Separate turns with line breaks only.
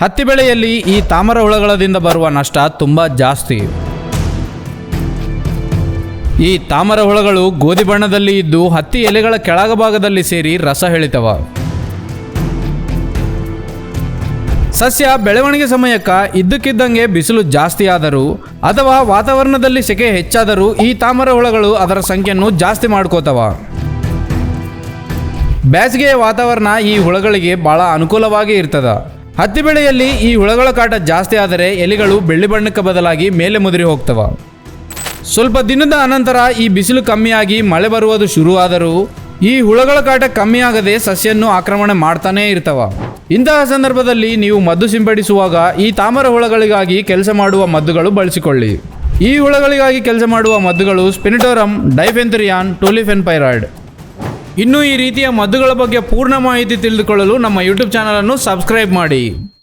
ಹತ್ತಿ ಬೆಳೆಯಲ್ಲಿ ಈ ತಾಮರ ಹುಳಗಳದಿಂದ ಬರುವ ನಷ್ಟ ತುಂಬ ಜಾಸ್ತಿ. ಈ ತಾಮರ ಹುಳಗಳು ಗೋಧಿ ಬಣ್ಣದಲ್ಲಿ ಇದ್ದು ಹತ್ತಿ ಎಲೆಗಳ ಕೆಳಗಭಾಗದಲ್ಲಿ ಸೇರಿ ರಸ ಹೇಳಿತವ ಸಸ್ಯ ಬೆಳವಣಿಗೆ ಸಮಯಕ್ಕ ಇದ್ದಕ್ಕಿದ್ದಂಗೆ ಬಿಸಿಲು ಜಾಸ್ತಿ ಆದರೂ ಅಥವಾ ವಾತಾವರಣದಲ್ಲಿ ಸೆಕೆ ಹೆಚ್ಚಾದರೂ ಈ ತಾಮರ ಹುಳಗಳು ಅದರ ಸಂಖ್ಯೆಯನ್ನು ಜಾಸ್ತಿ ಮಾಡ್ಕೋತವ. ಬೇಸಿಗೆಯ ವಾತಾವರಣ ಈ ಹುಳಗಳಿಗೆ ಬಹಳ ಅನುಕೂಲವಾಗಿ ಇರ್ತದ. ಹತ್ತಿ ಬೆಳೆಯಲ್ಲಿ ಈ ಹುಳಗಳ ಕಾಟ ಜಾಸ್ತಿ ಆದರೆ ಎಲೆಗಳು ಬೆಳ್ಳಿ ಬಣ್ಣಕ್ಕೆ ಬದಲಾಗಿ ಮೇಲೆ ಮುದುರಿ ಹೋಗ್ತವೆ. ಸ್ವಲ್ಪ ದಿನದ ಅನಂತರ ಈ ಬಿಸಿಲು ಕಮ್ಮಿಯಾಗಿ ಮಳೆ ಬರುವುದು ಶುರುವಾದರೂ ಈ ಹುಳಗಳ ಕಾಟ ಕಮ್ಮಿಯಾಗದೆ ಸಸ್ಯನ್ನು ಆಕ್ರಮಣ ಮಾಡ್ತಾನೇ ಇರ್ತವ. ಇಂತಹ ಸಂದರ್ಭದಲ್ಲಿ ನೀವು ಮದ್ದು ಸಿಂಪಡಿಸುವಾಗ ಈ ತಾಮರ ಹುಳಗಳಿಗಾಗಿ ಕೆಲಸ ಮಾಡುವ ಮದ್ದುಗಳು ಬಳಸಿಕೊಳ್ಳಿ. ಈ ಹುಳಗಳಿಗಾಗಿ ಕೆಲಸ ಮಾಡುವ ಮದ್ದುಗಳು ಸ್ಪಿನಿಟೋರಮ್, ಡೈಫೆಂಥರಿಯಾನ್ ಟೋಲಿಫೆನ್ಪೈರಾಯ್ಡ್ ಇನ್ನು ಈ ರೀತಿಯ ಮದ್ದುಗಳ ಬಗ್ಗೆ ಪೂರ್ಣ ಮಾಹಿತಿ ತಿಳಿದುಕೊಳ್ಳಲು ನಮ್ಮ ಯೂಟ್ಯೂಬ್ ಚಾನಲನ್ನು ಸಬ್ಸ್ಕ್ರೈಬ್ ಮಾಡಿ.